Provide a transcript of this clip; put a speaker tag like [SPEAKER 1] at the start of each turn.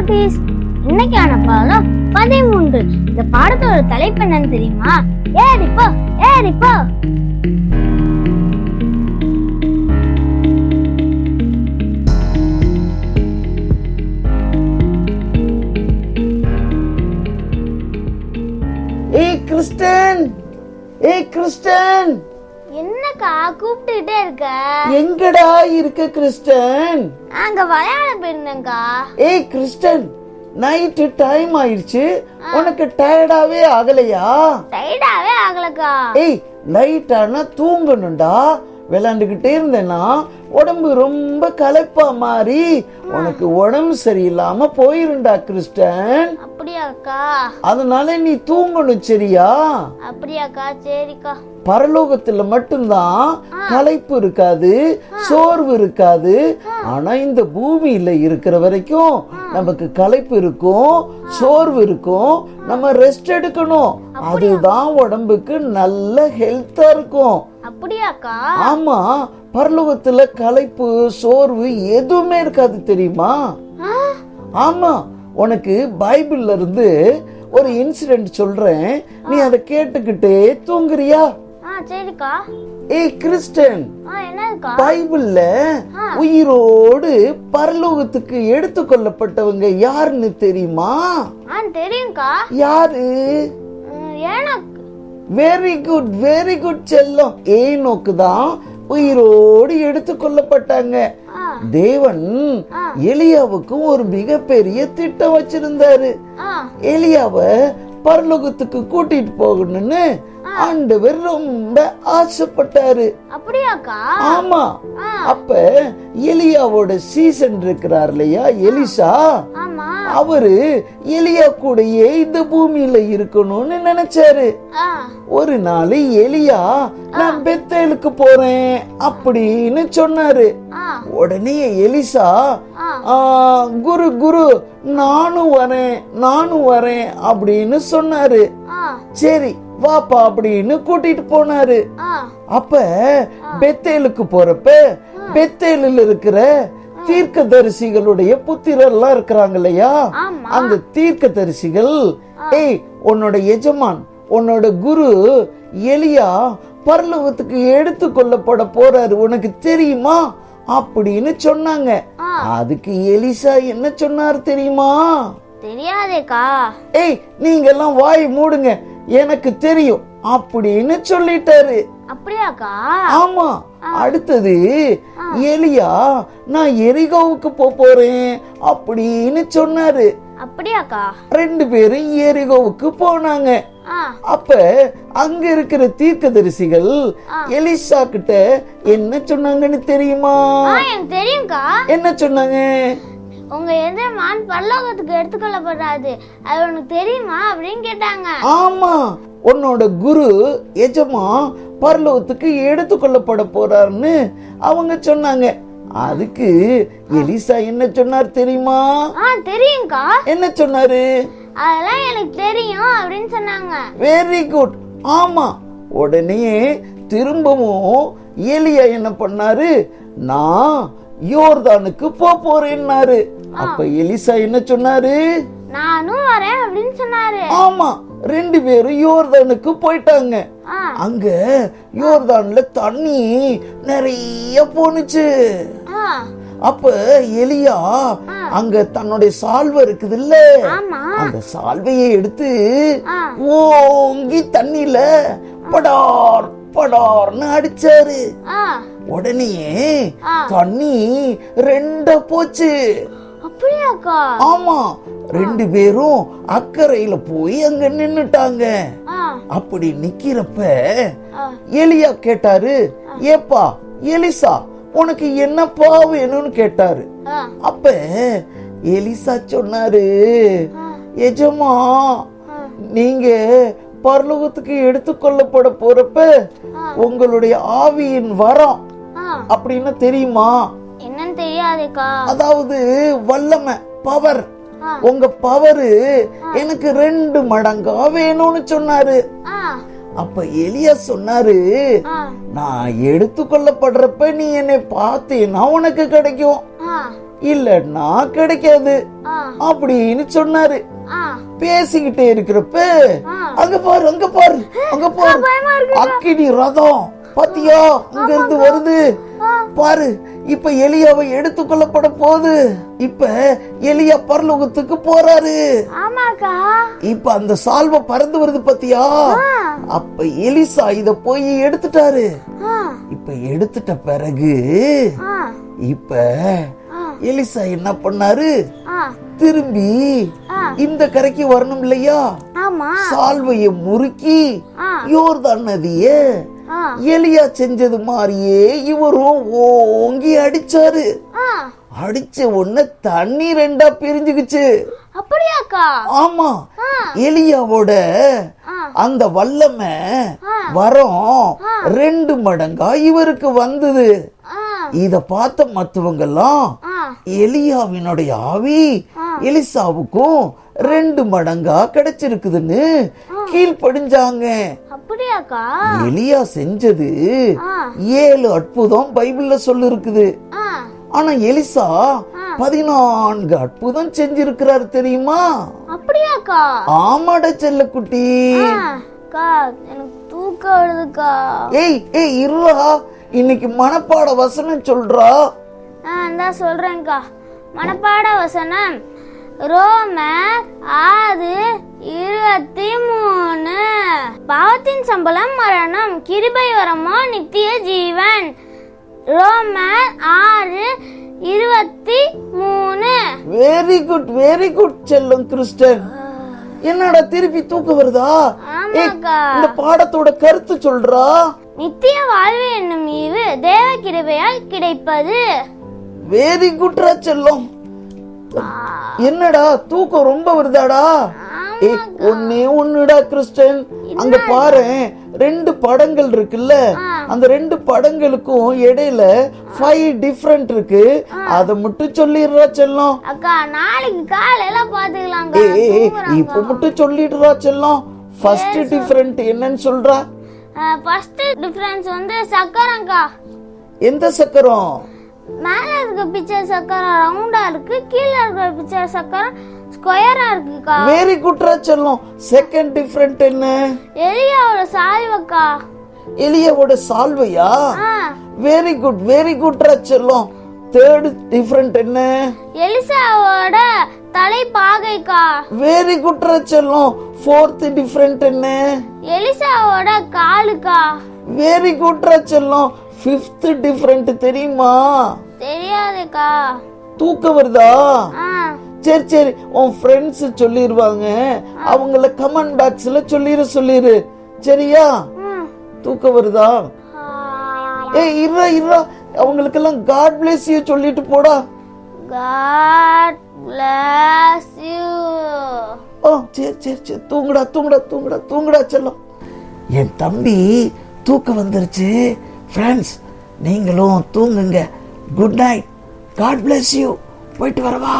[SPEAKER 1] குட்டீஸ். இன்னைக்கான பாடம் பதிமூன்று. இந்த பாடத்தோட தலைப்பு என்னன்னு தெரியுமா? ஏறிப்போ ஏறிப்போ
[SPEAKER 2] ஏய் கிறிஸ்டன் ஏய் கிறிஸ்டன்.
[SPEAKER 1] என்னக்கா கூப்பிட்டுக்கிட்டே இருக்க.
[SPEAKER 2] எங்கடா இருக்க கிறிஸ்டன்?
[SPEAKER 1] அங்க விளையாட போயிருந்தேங்க்கா
[SPEAKER 2] ஏய் கிறிஸ்டன் நைட்டு டைம் ஆயிடுச்சு. உனக்கு டயர்டாவே ஆகலையா?
[SPEAKER 1] டைடாவே ஆகலக்கா.
[SPEAKER 2] ஏய் நைட் ஆனா தூங்கணும்டா. விளையாண்டுகிட்டே இருந்தேன்னா உடம்பு ரொம்ப களைப்பா மாறி உனக்கு உடம்பு சரியில்லாம போயிருண்டா கிறிஸ்டன்.
[SPEAKER 1] அப்படியாக்கா.
[SPEAKER 2] அதனால நீ தூங்கணும் சரியா?
[SPEAKER 1] அப்படியாக்கா சரிக்கா.
[SPEAKER 2] பரலோகத்துல மட்டும்தான் களைப்பு இருக்காது சோர்வு இருக்காது. ஆனா இந்த பூமியில இருக்கிற வரைக்கும் நமக்கு களைப்பு இருக்கும் சோர்வு இருக்கும் நம்ம ரெஸ்ட் எடுக்கணும். அதுதான் உடம்புக்கு நல்ல ஹெல்த்தா இருக்கும்.
[SPEAKER 1] அப்படியாக்கா?
[SPEAKER 2] ஆமா பரலோகத்துல களைப்பு சோர்வு எதுவுமே இருக்காது தெரியுமா? ஆமா உனக்கு பைபிள்ல இருந்து ஒரு இன்சிடென்ட் சொல்றேன். நீ அதை கேட்டுக்கிட்டே தூங்குறியா?
[SPEAKER 1] சரிக்கா
[SPEAKER 2] ஏய் கிறிஸ்டன். பைபிள்ல உயிரோடு பரலோகத்துக்கு எடுத்துக்கொள்ளப்பட்டவங்க யாருன்னு தெரியுமா?
[SPEAKER 1] தெரியும்க்கா.
[SPEAKER 2] யாரு? வெரி குட் வெரி குட் செல்லம். ஏனோக்கு தான் உயிரோடு எடுத்துக்கொள்ளப்பட்டாங்க
[SPEAKER 1] ஆ.
[SPEAKER 2] தேவன் எலியாவுக்கும் ஒரு மிகப்பெரிய திட்டம் வச்சிருந்தாரு. எலியாவ பரலோகத்துக்கு கூட்டிட்டு போகணும்னு ஆண்டவர் ரொம்ப ஆசைப்பட்டாரு.
[SPEAKER 1] அப்படியாக்கா?
[SPEAKER 2] ஆமா. அப்ப எலியாவோட சீசன் இருக்கிறார் இல்லையா எலிசா? அவரு எலியா கூடயே இந்த பூமியில இருக்கணும்னு நினைச்சாரு. ஒரு நாள் எலியா நான் பெத்தேலுக்கு போறேன் அப்படின்னு சொன்னாரு. உடனே எலிசா
[SPEAKER 1] ஆ.
[SPEAKER 2] "ஆ, குரு குரு நானும் வரேன் நானும் வரேன் அப்படின்னு சொன்னாரு. சரி வாப்பா அப்படின்னு கூட்டிட்டு போனாரு. அப்ப பெத்தேலுக்கு போறப்ப பெத்தேலில் இருக்கிற தீர்க்கதரிசிகளுடைய புத்திரர்லாம் இருக்கிறாங்க இல்லையா. அந்த தீர்க்கதரிசிகள் ஏய் உன்னோட எஜமான் உன்னோட குரு எலியா பரலோகத்துக்கு எடுத்து கொள்ளப்பட போறாரு. உனக்கு தெரியுமா? அப்படின்னு சொன்னாங்க. அதுக்கு எலிசா என்ன சொன்னார் தெரியுமா?
[SPEAKER 1] தெரியாதேக்கா.
[SPEAKER 2] ஏய் நீங்க எல்லாம் வாய் மூடுங்க. எனக்கு தெரியும். அப்படின்னு சொல்லிட்டாரு.
[SPEAKER 1] அப்படியாக்கா?
[SPEAKER 2] ஆமா. அடுத்தது எலியா நான் எரிகோவுக்கு போறேன் அப்படின்னு சொன்னாரு.
[SPEAKER 1] அப்படியாக்கா?
[SPEAKER 2] ரெண்டு பேரும் எரிகோவுக்கு போனாங்க. அப்ப அங்க இருக்கிற தீர்க்கதரிசிகள் எலிசா கிட்ட என்ன சொன்னாங்கன்னு தெரியுமா?
[SPEAKER 1] தெரியும்க்கா.
[SPEAKER 2] என்ன சொன்னாங்க?
[SPEAKER 1] உங்க எதிரமான் பரலோகத்துக்கு எடுத்துக்கொள்ளப்படாது. அது உனக்கு தெரியுமா அப்படின்னு கேட்டாங்க.
[SPEAKER 2] ஆமா. உன்னோட குரு எஜமா பரலோகத்துக்கு எடுத்துக்கொள்ளப்பட போறாருன்னு அவங்க சொன்னாங்க. அதுக்கு எலிசா என்ன சொன்னார் தெரியுமா?
[SPEAKER 1] தெரியும்க்கா.
[SPEAKER 2] என்ன சொன்னாரு?
[SPEAKER 1] அதெல்லாம் எனக்கு தெரியும் அப்படின்னு சொன்னாங்க.
[SPEAKER 2] வெரி குட் ஆமா. உடனே திரும்பவும் எலியா என்ன பண்ணாரு? நான் யோர்தானுக்கு போக போறேன்னாரு. அப்ப எலிசா என்ன சொன்னாரு?
[SPEAKER 1] நானும் வரேன் அப்படின்னு சொன்னாரு.
[SPEAKER 2] ஆமா. ரெண்டு பேரும் யோர்தானுக்கு போயிட்டாங்க. அங்க யோர்தான்ல தண்ணி நிறைய போனுச்சு
[SPEAKER 1] ஆ.
[SPEAKER 2] அப்ப எலியா அங்க தன்னுடைய சால்வை இருக்குது இல்ல அந்த சால்வையை எடுத்து. ஓங்கி தண்ணியில படார் படார்னு அடிச்சாரு. உடனே. தண்ணி ரெண்டா போச்சு. ஆமா. ரெண்டு பேரும் அக்கறையில போய் அங்க நின்னுட்டாங்க. அப்படி நிக்கிறப்ப எலியா கேட்டாரு ஏப்பா எலிசா உனக்கு என்னப்பா வேணும்னு கேட்டாரு. அப்ப எலிசா சொன்னாரு எஜமா நீங்க பரலோகத்துக்கு எடுத்துக்கொள்ளப்பட போறப்ப உங்களுடைய ஆவியின் வரம் அப்படின்னு தெரியுமா?
[SPEAKER 1] என்னன்னு தெரியாதேக்கா.
[SPEAKER 2] அதாவது வல்லமை பவர். உங்க பவரு எனக்கு ரெண்டு மடங்கா வேணும்னு சொன்னாரு. அப்ப எலியா சொன்னாரு நான் எடுத்துக்கொள்ளப்படுறப்ப நீ என்னை பார்த்தேன்னா உனக்கு கிடைக்கும். இல்லன்னா கிடைக்காது. அப்படின்னு சொன்னாரு. பேசிக்கிட்டே இருக்கிறப்ப. அங்க பாரு அங்க பாரு அங்க பாரு. அக்கினி ரதம் பாத்தியா? அங்க இருந்து வருது. பாரு இப்ப எலியாவை எடுத்துக்கொள்ளப்பட போகுது இப்ப எலியா பரலோகத்துக்கு போறாரு. இப்ப அந்த சால்வை பறந்து வருது பாத்தியா? அப்ப எலிசா இத போய் எடுத்துட்டாரு. இப்ப எடுத்துட்ட பிறகு இப்ப எலிசா என்ன பண்ணாரு? திரும்பி. இந்த கரைக்கு வரணும் இல்லையா? சால்வைய முறுக்கி யோர்தான் நதிய எலியா செஞ்சது மாதிரியே இவரும் ஓங்கி அடிச்சாரு. அடிச்ச உடனே தண்ணி ரெண்டா பிரிஞ்சுக்குச்சு.
[SPEAKER 1] அப்படியாக்கா?
[SPEAKER 2] ஆமா. எலியாவோட அந்த வல்லமை. வரம் ரெண்டு மடங்கா இவருக்கு வந்தது. இத பார்த்த மத்தவங்க எல்லாம் எலியாவினுடைய ஆவி எலிசாவுக்கும் ரெண்டு மடங்கா கிடைச்சிருக்குதுன்னு கீழ்ப்படிஞ்சாங்க.
[SPEAKER 1] அப்படியாக்கா?
[SPEAKER 2] எலியா செஞ்சது. ஏழு அற்புதம் பைபிள்ல சொல்லி இருக்குது ஆனா எலிசா பதினான்கு அற்புதம் செஞ்சிருக்கிறாரு தெரியுமா?
[SPEAKER 1] அப்படியாக்கா?
[SPEAKER 2] ஆமாட செல்லக்குட்டி.
[SPEAKER 1] ஆ, அக்கா எனக்கு தூக்கம் வருதுக்கா.
[SPEAKER 2] ஏய் ஏய் இருடா. இன்னைக்கு மனப்பாட வசனம் சொல்றா.
[SPEAKER 1] ஆ இந்தா சொல்றேன்க்கா. மனப்பாட வசனம். ரோமர் ஆறு இருபத்தி மூணு. பாவத்தின் சம்பளம் மரணம் கிருபை வரமோ நித்திய ஜீவன். ரோமர் ஆறு இருபத்தி மூணு.
[SPEAKER 2] வெரி குட் வெரி குட் செல்லம் கிறிஸ்டன். என்னடா திருப்பி தூக்கம் வருதா? இந்த பாடத்தோட கருத்து சொல்றா?
[SPEAKER 1] நித்திய வாழ்வு என்னும் ஈவு தேவ கிருபையால் கிடைப்பது.
[SPEAKER 2] வெரி குட்ரா செல்லம். என்னடா தூக்கம் ரொம்ப வருதாடா? ஏய் ஒன்னே ஒண்ணுடா கிறிஸ்டன். அங்க பாரு ரெண்டு படங்கள் இருக்குல்ல? அந்த ரெண்டு படங்களுக்கும் இடையில ஃபைவ் டிஃபரெண்ட் இருக்கு. அத மட்டும் சொல்லிடுறா செல்லம்.
[SPEAKER 1] அக்கா நாளைக்கு காலையில
[SPEAKER 2] ஏய், ஏய், இப்ப மட்டும் சொல்லிடுறா செல்லம். ஃபர்ஸ்ட் டிஃபரெண்ட் என்னன்னு சொல்றா.
[SPEAKER 1] ஃபர்ஸ்ட் டிஃபரன்ஸ் வந்து சக்கரம்க்கா.
[SPEAKER 2] எந்த சக்கரம்?
[SPEAKER 1] மேல இருக்க பிக்சர் சக்கரம் ரவுண்டா இருக்கு கீழே இருக்க பிக்சர் சக்கரம் ஸ்கொயரா இருக்குக்கா
[SPEAKER 2] வெரி குட்ரா செல்லம். செகண்ட் டிஃபரெண்ட் என்ன?
[SPEAKER 1] எலியாவோட சாய்வக்கா.
[SPEAKER 2] எலியாவோட சால்வையா?
[SPEAKER 1] ஆ.
[SPEAKER 2] வெரி குட் வெரி குட்ரா செல்லம். தேர்ட் டிஃபரெண்ட் என்ன?
[SPEAKER 1] எலிசாவோட தலை பாகைக்கா
[SPEAKER 2] வெரி குட்ரா செல்லம். ஃபோர்த் டிஃபரெண்ட் என்ன?
[SPEAKER 1] எலிசாவோட காலுக்கா.
[SPEAKER 2] வெரி குட்ரா செல்லம். ஃபிஃப்த் டிஃபரெண்ட் தெரியுமா?
[SPEAKER 1] தெரியாதுக்கா.
[SPEAKER 2] தூக்கம் வருதா? சரி சரி. உன் ஃப்ரெண்ட்ஸ் சொல்லிடுவாங்க அவங்கள கமெண்ட் பாக்ஸ்ல சொல்லிடு சொல்லிடு சரியா. தூக்கம் வருதா. ஏய் இருடா இருடா அவங்களுக்கெல்லாம் காட் bless யூ சொல்லிட்டு போடா.
[SPEAKER 1] God bless you.
[SPEAKER 2] ஓ சரி சரி சரி. தூங்குடா தூங்குடா தூங்குடா தூங்குடா செல்லம். என் தம்பி தூக்கம் வந்துருச்சு. ஃப்ரெண்ட்ஸ் நீங்களும் தூங்குங்க. Good night God bless you போயிட்டு வரவா?